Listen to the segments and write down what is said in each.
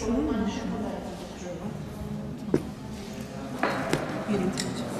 Şunu mu düşünüyorum? Tamam. Yerini tutacağım.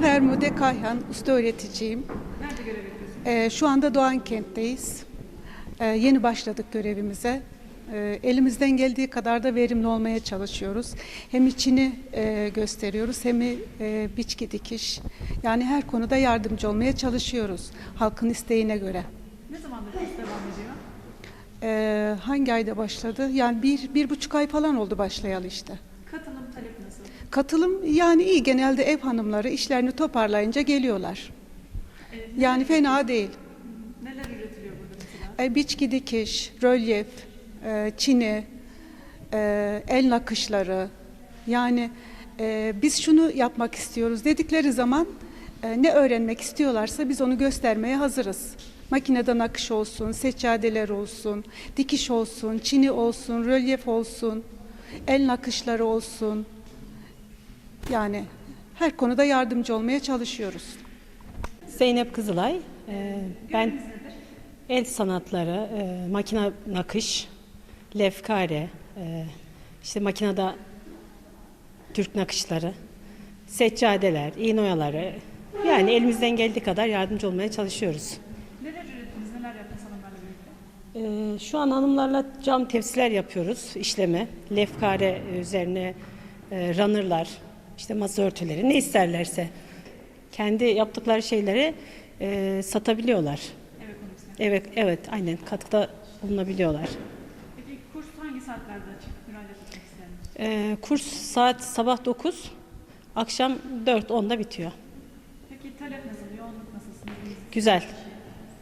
Fermude Kayhan, usta öğreticiyim. Nerede yapıyorsunuz? Ee, şu anda Doğan kentteyiz. Ee, yeni başladık görevimize. Ee, elimizden geldiği kadar da verimli olmaya çalışıyoruz. Hem içini e, gösteriyoruz hem e, biçki dikiş. Yani her konuda yardımcı olmaya çalışıyoruz halkın isteğine göre. Ne zamandır kurs devam ediyor? Ee, hangi ayda başladı? Yani bir, bir buçuk ay falan oldu başlayalı işte. Katılım talep nasıl? Katılım yani iyi genelde ev hanımları işlerini toparlayınca geliyorlar. Yani fena değil. neler üretiliyor burada mesela? E, biçki dikiş, rölyef, e, çini, e, el nakışları. Yani e, biz şunu yapmak istiyoruz dedikleri zaman e, ne öğrenmek istiyorlarsa biz onu göstermeye hazırız. Makinede nakış olsun, seccadeler olsun, dikiş olsun, çini olsun, rölyef olsun, el nakışları olsun. Yani her konuda yardımcı olmaya çalışıyoruz. Zeynep Kızılay. Ee, ben el sanatları, e, makine nakış, lefkare, e, işte makinede Türk nakışları, seccadeler, iğne oyaları. Yani elimizden geldiği kadar yardımcı olmaya çalışıyoruz. Neler ürettiniz, neler yaptınız hanımlarla birlikte? Ee, şu an hanımlarla cam tepsiler yapıyoruz, işleme. Lefkare üzerine e, runnerlar, işte masa örtüleri ne isterlerse. Kendi yaptıkları şeyleri e, satabiliyorlar. Evet. Evet, evet, aynen katkıda bulunabiliyorlar. Peki kurs hangi saatlerde açık? Müracaat etmek isteyenler. Ee, kurs saat sabah 9, akşam 4-10'da bitiyor. Peki talep nasıl? Yoğunluk nasıl? Güzel,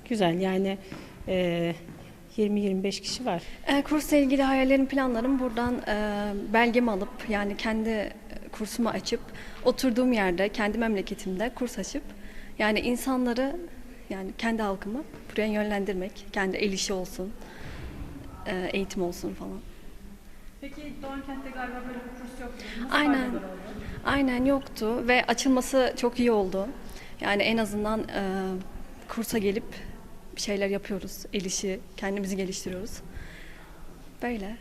güzel yani e, 20-25 kişi var. E, kursla ilgili hayallerim, planlarım buradan e, belgemi alıp yani kendi kursumu açıp oturduğum yerde, kendi memleketimde kurs açıp yani insanları yani kendi halkımı buraya yönlendirmek, kendi el işi olsun, e, eğitim olsun falan. Peki Doğan Kent'te galiba böyle bir kurs yoktu. Nasıl Aynen. Aynen yoktu ve açılması çok iyi oldu. Yani en azından e, kursa gelip bir şeyler yapıyoruz, el işi, kendimizi geliştiriyoruz. Böyle.